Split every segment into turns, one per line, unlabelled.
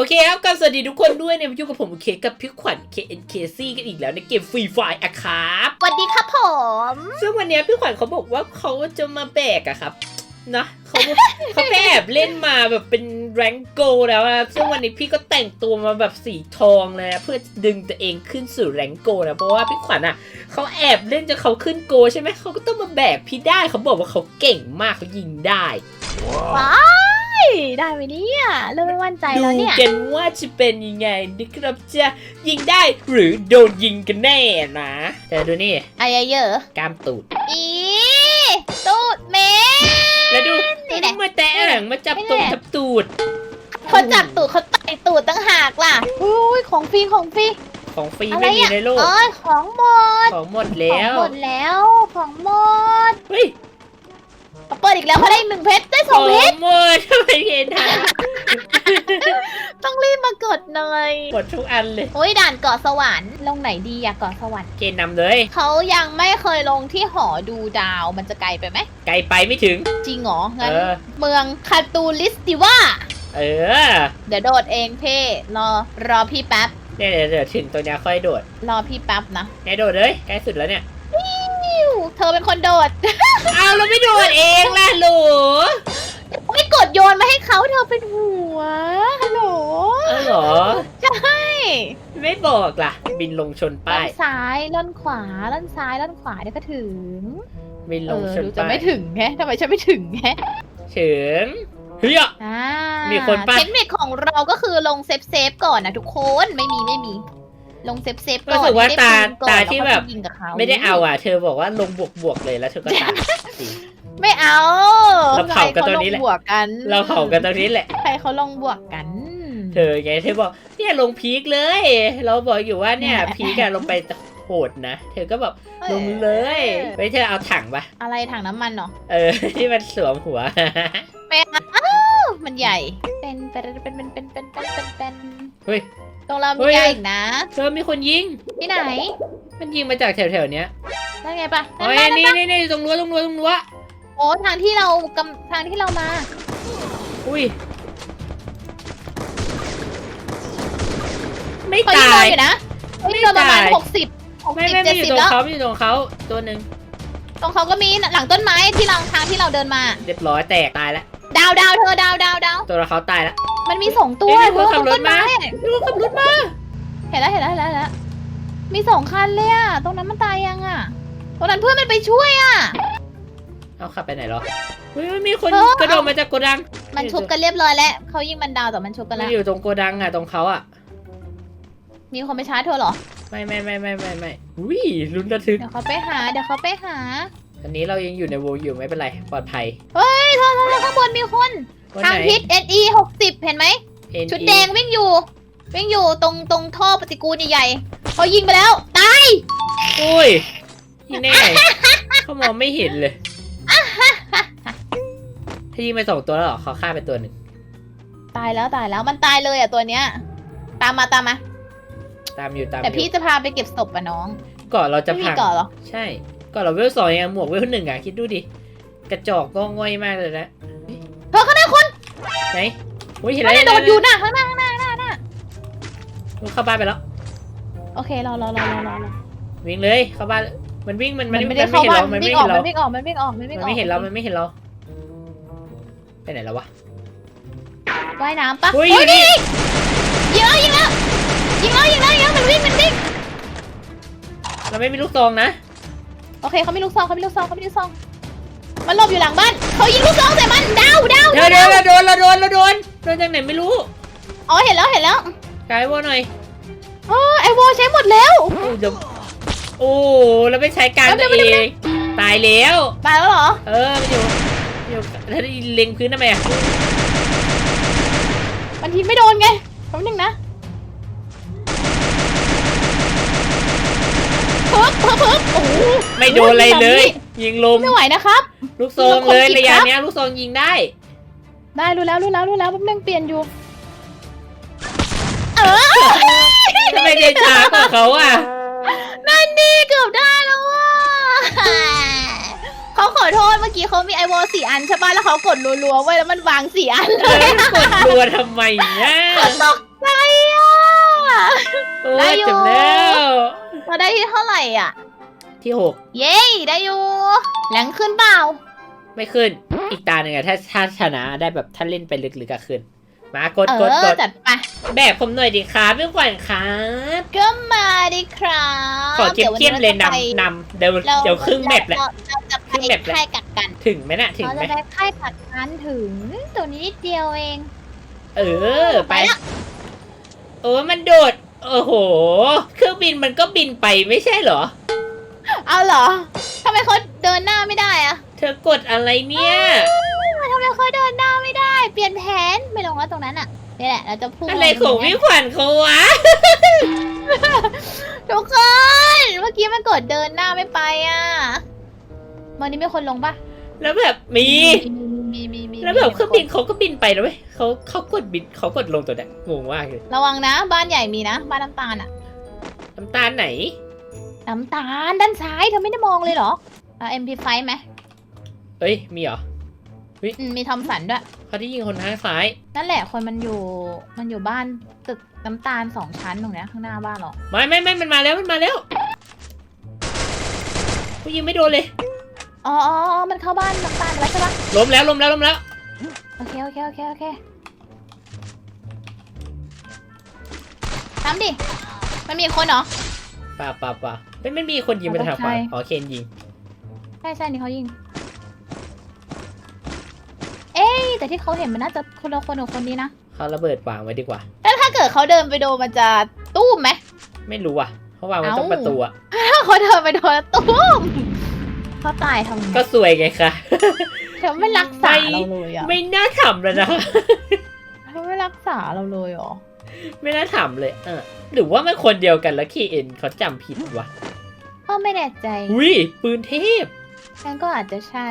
โอเคครับก็สวัสดีทุกคนด้วยเนี่ยมาอยู่กับผมเคกับพี่ขวัญ KNKC กันอีกแล้วในเกมฟรีไฟอะครับ
สวัสดีครับผม
ซึ่งวันเนี้ยพี่ขวัญเขาบอกว่าเขาจะมาแบกอะครับนะเขาเขาไปแอบเล่นมาแบบเป็นแรงโกแล้วนะซึ่งวันนี้พี่ก็แต่งตัวมาแบบสีทองเลยนะเพื่อดึงตัวเองขึ้นสู่แรงโกนะเพราะว่าพี่ขวัญอะเขาแอบเล่นจนเขาขึ้นโกใช่ไหมเขาก็ต้องมาแบกพี่ได้เขาบอกว่าเขาเก่งมากเขายิงได้
ว้า ยได้ไหมเนี่ยเริ่มไม่มั่นใจ
ดู
แล้วเนี่ย
กันว่าจะเป็นยังไงนะครับจะยิงได้หรือโดนยิงกันแน่นะแต่ดูนี่
อายเยอะ
กล้ามตูด
อีตูดเม
แล้วดู
นี่แหละ
มาแตะหลังมาจับตรง
นี่แหละ
จับตูด
เขาจับตูดเขาไต่ตูดตั้งหากล่ะอุ้ยของฟรีของฟรี
ของฟรี
อะไร
ไม่มี
อะ
ในโลก
เอ้ยของหมด
ของหมด
ข
แล้
อง
ว
หมดแล้วของหมด
เฮ้ย
เอาเปิดอีกแล้วเขาได้อีกหนึ่งเพชรได้
ข
สอ
องง
เพชร
หมดไม่เห็นนะ
ต้องรีบมากดหน่อย
หมดทุกอันเลย
โอ้ยด่านเกาะสวรรค์ลงไหนดีอะเกาะสวรรค์
เกณฑ์นำเลย
เขายังไม่เคยลงที่หอดูดาวมันจะไกลไปไหม
ไกลไปไม่ถึง
จริงเหรองั้น
เออ
เมืองคาตูลิสติว่า
เออ
เดี๋ยวโดดเองเพ่รอรอพี่แป๊บ
เนี่ยเดี๋ยวเดี๋ยวถึงตัวเนี้ยค่อยโดด
รอพี่แป๊บนะ
เนี่ยโดดเลยใกล้สุดแล้วเนี่ย
อิ๊ว เธอเป็นคนโดด
อ้าวเราไม่โดดเองล่ะหลู
ไม่กดโยนมาให้เขาเธอเป็นหัวฮัลโหล
อ้าวเหรอ
ใช่
ไม่บอกล่ะ บินลงชน
ล่
ป้า
อย นซ้ายล่อนขวาล่อนซ้ายล่อนขวาเดี๋ยวก็ถึง
บิน
เอ
ลง
อ
ชน
ดูจะ
ป้าย
ไม่ถึงแฮะทำไมฉันไม่ถึงแฮะ
ถึงเฮ้ยอะ
อ่า
มีคนปะ
เทคนิคของเราก็คือลงเซฟเซฟก่อนนะทุกคนไม่มีไม่มี ลงเซฟเซฟก่อน
รู้สึกว่า
ให้
ตา
ได้ปืนก่อน
ตา
แล้ว
ที่
ก็
แบบ
ยิงกับเขา
ไม่ได้เอาอะ เธอบอกว่าลงบวกบวกๆเลยแล้วเธอก็ตายจริง
ไม่เอา
เราเผากันตอนนี้แหละ
ใครเขาลงบวกกัน
เราเผากันตรงนี้แหละ
ใครเขาลงบวกกัน
เธอไงเธอบอกเนี่ยลงพีคเลย เราบอกอยู่ว่าเนี่ยพีคอะลงไปโหดนะ เธอก็แบบลงเลยไว้เธอเอาถังปะ
อะไรถังน้ำมันเนาะ
เออที่มันสวมหัว
ไม่เอา มันใหญ่เป็นเป็นเป็นเป็นเป็นเป็นเป็นเป็นเป็น
เฮ้ย
ตรงเรา
เฮ้
มี
ย
ยาอีกนะ
เธอมีคนยิง
ที่ไหน
มันยิงมาจากแถวๆเนี้ย
นั่นไงปะ
โอ้ย
นี่นั่
น
นี่นี่
ตรงรั้วตรงรั้วตรงรั้ว
โอ้ทางที่เรากำทางที่เรามา
อุ้ย ไม่
เขายิง
ตา
เรา
ย
อยู่นะเขายิงเราประมาณหกสิบหก
ไม่
สิบ
ไม่
เจ็
ไม่
ด
อยู่
สิบ
ตรง
แล้ว
เขาไม่อยู่ตรงเขาตัวหนึ่ง
ตรงเขาก็มีหลังต้นไม้ที่เราทางที่เราเดินมา
เรียบร้อยแตกตายแล้ว
ดาวดาวเธอดาวดาวดาว
ตัวเขาตายแล้ว
มันมีสองตัว
เอ้ยมี
เธ
คน
อ
ขั
ต
บ
รง
รถ
ต้นไม้
มาดูขับรถมา
เห็นแล้วเห็นแล้วเห็นแล้วเห็นแล้วมีสองคันเลยอะตรงนั้นมันตายยังอะตรงนั้นเพื่อนมันไปช่วยอะ
เอาขับไปไหนเหรอเฮ้ยมีคน
เออ
กระโดดมาจากโกดัง
มันชุบกันเรียบร้อยแล้วเขายิงมันดาวแต่มันชุบกัน
มัน
แล้ว
อยู่ตรงโกดังอะตรงเขาอะ
มีคนไปชาร์จเธอเหรอ
ไม่ไม่ไม่ไม่ไม่ไม่อุ้ยลุ้นระทึก
เดี๋ยวเขาไปหา เดี๋ยวเขาไปหา
อันนี้เรายังอยู่ในโวอยู่ไม่เป็นไรปลอดภัย
เฮ้ยเธอเธอเธอข้างบนมีคน
วัน
ทาง
ไหน
ทิศ NE 60เห็นไหม
NE
ชุดแดงวิ่งอยู่ วิ่งอยู่ตรงตรงท่อปฏิกูลใหญ่ๆเขายิงไปแล้ว ตาย
อุ้ยที่แน่ เขามองไม่เห็นเลยถ้ายิงไปสองตัวแล้วเหรอเขาฆ่าไปตัวหนึ่ง
ตายแล้วตายแล้วมันตายเลยอะตัวเนี้ย ตามมาตามมา
ตามอยู่ตามอ
แต่พี่
ยู่
จะพาไปเก็บศพอะน้อง
ก่อนเราจะ
ไม่มี
พัง
ก่อนเหรอ
ใช่ ก่อนเราเวลสองยังหมวกเวลหนึ่งอะคิดดูดิ กระจอกก็ง่อยมากเลยนะ
เธอข้างหน้าคน
ไหนอุ้ยเห็น
ไม่
แล้ว
ได้โดด
เห็นแล้ว
อยู่น่ะข้างหน้าข้างหน้าข้างหน้าข้างหน้า
เข้าบ้านไปแล้ว
โอเครอรอรอรอรอรอ
วิ่งเลยเข้าบ้านมันวิ่งมัน
มั
มัน
นไม่ได้
มัน
เข้า
ไม่เห็น
บ้าน
เรา
มั
มัน
น
ไม่
วิ่งอ
เห็
อก
นเรา
มันวิ่งออกมันวิ่งออกมันวิ่ง
มัน
ออก
ไม่เห็นเรามันไม่เห็นเราไปไหนแล้ววะ
ว่ายน้ำปะ
อุ้ย
โอ้ย
นี่
ยิงแล้วยิงแล้วยิงแล้วยิงแล้วยิงแล้วมันวิ่งมันวิ่ง
เราไม่มีลูกซองนะ
โอเคเขามีลูกซองเขามีลูกซองเขามีลูกซอง มันหลบอยู่หลังบ้านเขายิงลูกซองใส่มันดาวดาว
เดี๋ยวเดี๋ยวเราโดนเราโดนเราโดนโดนจากไหนไม่รู้
อ๋อเห็นแล้วเห็นแล้ว
กายว่าหน่อย
อ๋อไอวอลใช้หมดแล้ว
โอ้เดี๋ยวโอ้เราไม่ใช้การ
แป๊
ตั
บ
ว
เดียว
เองตายแล้ว
ตายแล้วเหรอ
เออมันอยู่อยู่แล้วเล็งพื้นทำไมอะ
มันทีไม่โดนไงแป๊บนึงนะเพิ่มเพิ่มเพิ่มโอ้โห
ไม่ โดนอะไรเลย ยิงลม
ไม่ไหวนะครับ
ลูกซองเลย
มีคนผิด
ระยะ
ครับ
เนี้ยลูกซองยิงได้
ได้รู้แล้วรู้แล้วรู้แล้วแป๊บนึงเปลี่ยนอยู่ เออ
ทำไมเดนช้ากว่าเขาอะ
นั่นดีเกือบได้แล้วว่ะเขาขอโทษเมื่อกี้เขามีไอวอลสี่อันใช่ป่ะแล้วเขากดรัวๆไว้แล้วมันวางสี่อัน
เออกดรัวทำไมเนี่ย
เขาตก
โอ้
ได้
ย
อยู่
จบแล้ว
เราได้ที่เท่าไหร่อะ
ที่หก
เย้ได้อยู่แรงขึ้นเปล่า
ไม่ขึ้น อีกตาหนึ่งอะถ้าถ้าชนะได้แบบถ้าเล่นไปลึกๆก็ขึ้น มากด
เอก
ดก
อ
ด
จัดไป
แบบผมหน่อยดิครับพี่ขวัญครับ
ก็มาดิครับ
ขอเข้มเข้มๆเลย
ดี๋ววันนี้
นำนำเดี๋ยว
ราจะไป
เดี๋ยวครึ่งแมปแหละ
เราเราจะไป
ครึ่งแมปแหละ
ค่ายกักกัน
ถึงไหมน่ะถึง
เรา
ไหม
จะไปค่ายกักกันถึงตัวนี้นิดเดียวเอง
เออไป
ไปละ
โอ้มันโดดโอ้โห เครื่องบินมันก็บินไปไม่ใช่เหรอ
เอาเหรอทำไมเขาเดินหน้าไม่ได้อะ
เธอกดอะไรเนี่ย
ทำไมเขาเดินหน้าไม่ได้ เปลี่ยนแผนไม่ลงแล้วตรงนั้นอะนี่แหละเราจะพุ่ง
อะไรของพี่ขวัญเขาวะ
ทุกคนเมื่อกี้มันกดเดินหน้าไม่ไปอะวันนี้มีคนลงปะ
แล้วแบบมี
มีมีมี
แล้วแบบเครื่องบินเขาก็บินไปแล้วเว้ยเขาเขากดบินเขากดลงตัวเนี้ยงงมากเลย
ระวังนะ บ้านใหญ่มีนะ บ้านน้ำตาลอะ
น้ำตาลไหน
น้ำตาลด้านซ้ายเธอไม่ได้มองเลยเหรออ่า MP5 ไหม
เอ้ย มีเหรอ
อืมมีทอมสันด้วย
เขาที่ยิงคนทางซ้าย
นั่นแหละคนมันอยู่มันอยู่บ้านตึกน้ำตาลสองชั้นตรงเนี้ยข้างหน้าบ้านเรา
ไม่ไม่ไม่มันมาแล้ว มันมาแล้วกูยิงไม่โดนเลย
อ๋ออ๋ออ๋อมันเข้าบ้านน้ำตาลไปแล้วใช่ปะ
ล้มแล้วล้มแล้วล้มแล้ว
โอเคโอเคโอเคโอเคทำดิ มันมีคนเหรอ
ป่าป่าป่าไม่ไม่มีคนยิงไปทางขวา
ใช่
อ๋อเคนยิง
ใช่ใช่นี่เขายิง เอ้ยแต่ที่เขาเห็นมันน่าจะคนละคนกับคนนี้นะ
เขาระเบิดวางไว้ดีกว่า
แล้วถ้าเกิดเขาเดินไปโดนมันจะตู้มไหม
ไม่รู้อะเขาวางไว้
เอ้า
ตรงประตูอะ
ถ้าเขาเดินไปโดนแล้วตู้มเขาตายทำไง
ก็สวยไงคะ
เธอไม่รักษา
ไม่
เราเลยอะ
ไม่น่าทำเลยนะ
เธอไม่รักษาเราเลยเหรอ
ไม่น่าทำเลย เออ หรือว่ามันคนเดียวกันแล้วคีเอ็นเขาจำผิดวะ
ก็ไม่แน่ใจ
อุ้ยปืนเทพ
งั้นก็อาจจะใช่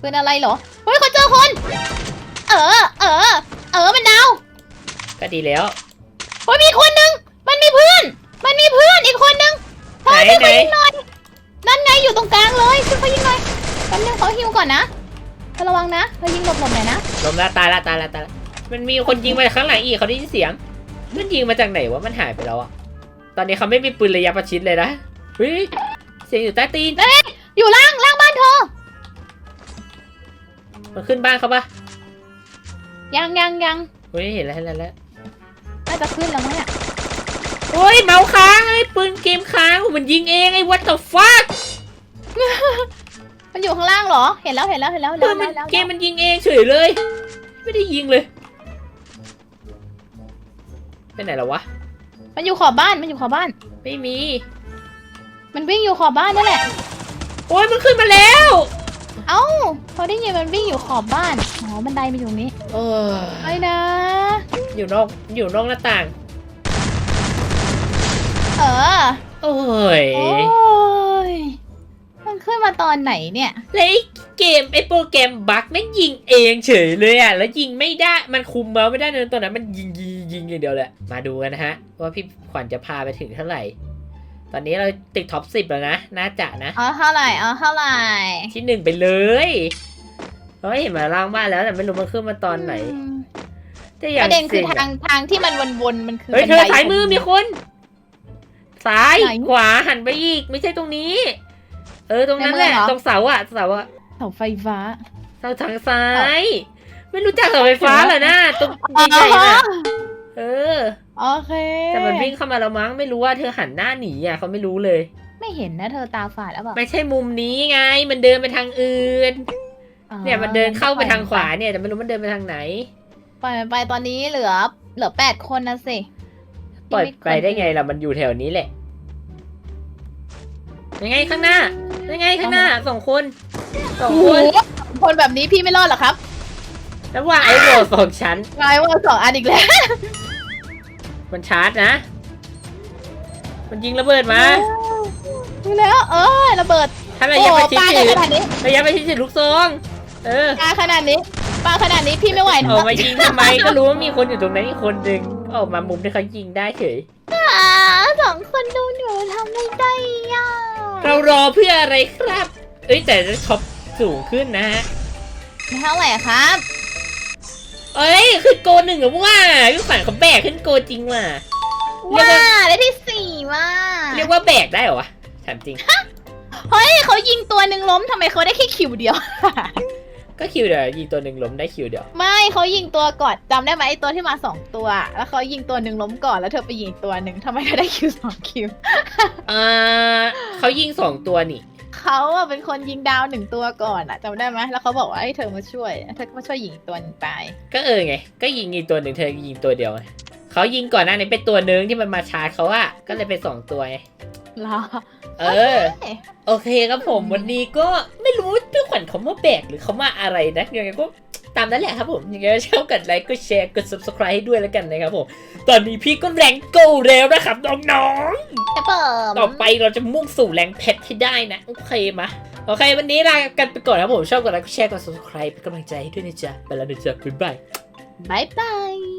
ปืนอะไรเหรอเฮ้ยเขาเจอคน เออ เออ เออมันดาว
ก็ดีแล้ว
เฮ้ยมีคนหนึ่งมันมีเพื่อน มันมีเพื่อนอีกคนหนึ่ง
ไหน
ช่วย
ไหน
เขายิงหน่อยนั่นไงอยู่ตรงกลางเลยช่วยเขายิงหน่อยแป๊บนึงเขาฮิวก่อนนะเธอระวังนะเธอยิงหลบๆหน่อยนะ
ล้มละตายละตายละตายละ มันมีคนยิงมาจากข้างหลังอีกเขาได้ยินเสียง มันยิงมาจากไหนวะ มันหายไปแล้วอะตอนนี้เขาไม่มีปืนระยะประชิดเลยนะเฮ้ยเสียงอยู่ใต้ตีน
อยู่ล่างล่างบ้านเธอ
มันขึ้นบ้านเขาปะ
ยังยังยัง
เฮ้ยเห็นแล้วเห็นแล้วเห็นแล้ว
น่าจะขึ้นแล้วมั้งเนี่ย
โอ้ยเมาส์ค้างไอ้ปืนเกมค้างมันยิงเองไอ้ what the fuck
มันอยู่ข้างล่างเหรอ เห็นแล้วเห็นแล้วเห็นแล้วเห็น
ปื
แล้ว
นมัน
เห็นแล้ว
เกมมันยิงเองเฉยเลย ไม่ได้ยิงเลย ไปไหนแล้ววะ
มันอยู่ขอบบ้าน มันอยู่ขอบบ้าน
ไม่มี
มันวิ่งอยู่ขอบบ้านนั่นแหละ
โอ้ยมันขึ้นมาแล้ว
เอ้าเขาได้ยินมันวิ่งอยู่ขอบบ้าน อ๋อ บันไดมันอยู่ตรงนี้
โอ้
ไอ้
ย
นะ
อยู่นอก อยู่นอกหน้าต่าง
เออ
โอ้ย
โอ้ย มันขึ้นมาตอนไหนเนี่ย
แล้วไอ้เกมไอ้โปรแกรมบั๊กแม่งยิงเองเฉยเลยอะ แล้วยิงไม่ได้ มันคุมเมาส์ไม่ได้เลยตอนนั้นมันยิงยิง ยิงอย่างเดียวเลยมาดูกันนะฮะ ว่าพี่ขวัญจะพาไปถึงเท่าไหร่ ตอนนี้เราติดท็อปสิบแล้วนะ น่าจะนะ
เอาเท่าไหร่เอาเท่าไหร่
ที่หนึ่งไปเลยเราเห็นมาล่างบ้านแล้วแต่ไม่รู้มันขึ้นมาตอนไหน
ม
แต่อย่า
ป
ง
ระเด็นคือ
สี่
ทางทางที่มันวนๆมันคือ
เฮ้ยเธอ
บันได
สายมือมีคนซ้าย
ไหน
ขวาหันไปอีก ไม่ใช่ตรงนี้ เออตรงนั้นแหละ
ในเมืองเหรอ
ตรงเสาอะเสาอะ
เสาไฟฟ้า
เสาทางซ้าย ไม่รู้จักเสาไฟฟ้าเหรอนะตรงใหญ่ๆน่ะ เออ
โอเค
แต่มันวิ่งเข้ามาแล้วมั้งไม่รู้ว่าเธอหันหน้าหนีอะเขาไม่รู้เลย
ไม่เห็นนะเธอตาฝาดแล้วเปล่า
ไม่ใช่มุมนี้ไง มันเดินไปทางอื่น เนี่ยมันเดินเข้าไปทางขวาเนี่ยแต่ไม่รู้มันเดินไปทางไหน
ปล่อยมันไปตอนนี้เหลือ เหลือแปดคนนะสิ
ปล่อยไปได้ไงล่ะมันอยู่แถวนี้แหละยังไงข้างหน้ายังไงข้างหน้าสองคนสอง
โอ้โห
คน
คนแบบนี้พี่ไม่รอดหรอกครับ
แล้วว่าไอ้โหวสองชั้น
ไงว่าสองอันอีกแล้ว
มันชาร์จนะ มันยิงระเบิดมา
ดูแล้วเออระเบิด
ถ้าระ
โอ้
ยะประชิด
ปา
ถื
กัน
อ
ขนาดนี้
ระยะประชิดถือลูกซอง เออ
ปาขนาดนี้ปาขนาดนี้พี่ไม่ไหวนะ
ออกมายิงทำไม ก็รู้ว่ามีคนอยู่ตรงนั้นอีกคนหนึ่งก็ออกมามุมที่เขายิงได้เฉย
อ่าสองคนดูหนูทำไม่ได้ย่า
เรารอเพื่ออะไรครับ เอ้ยแต่ท็อปสูงขึ้นนะฮะ
เท่าไหร่ครับ
เอ้ยขึ้นโกหนึ่งเหรอว่าพี่ขวัญเขาแบกขึ้นโกจริงว่ะเรียก
ว้า
ว่า
ได้ที่สี่ว่า
เรียกว่าแบกได้เหรอวะถามจริง
เฮ้ยเขายิงตัวหนึ่งล้มทำไมเขาได้แค่คิวเดียว
ก็คิวเดียวยิงตัวหนึ่งล้มได้คิวเดียว
ไม่เขายิงตัวก่อนจำได้ไหมไอตัวที่มาสองตัว แล้วเขายิงตัวหนึ่งล้มก่อนแล้วเธอไปยิงอีกตัวหนึ่งทำไมเธอได้คิวสองคิว
อ่าเขายิงสองตัวนี่
เขาอะเป็นคนยิงดาวหนึ่งตัวก่อนอะจำได้ไหมแล้วเขาบอกว่าให้เธอมาช่วยเธอก็มาช่วยยิงอีกตัวหนึ่งตาย
ก็เออไง ก็ยิงอีกตัวหนึ่งเธอยิงตัวเดียวไงเขายิงก่อนหน้านี้เป็นตัวหนึ่งที่มันมาชาร์จเขาอะก็เลยเป็นสองตัวไง
เหรอ
เออโอเคครับผมวันนี้ก็ไม่รู้พี่ขวัญเขามาแบกหรือเขามาอะไรนะยังไงก็ ตามนั้นแหละครับผมยังไงก็ชอบกดไลค์กดแชร์กด subscribe ให้ด้วยแล้วกันนะครับผม ตอนนี้พี่ก็แรงโกแล้วนะครับน้อง
แอปเปิล
ๆต่อไปเราจะมุ่งสู่แรงเพชรให้ได้นะโอเคมะโอเค วันนี้ลากันไปก่อนครับผมชอบกดไลค์กดแชร์กด subscribe เป็นกำลังใจให้ด้วยนะจ๊ะไปแล้วนะจ๊ะบ๊ายบาย
บายบาย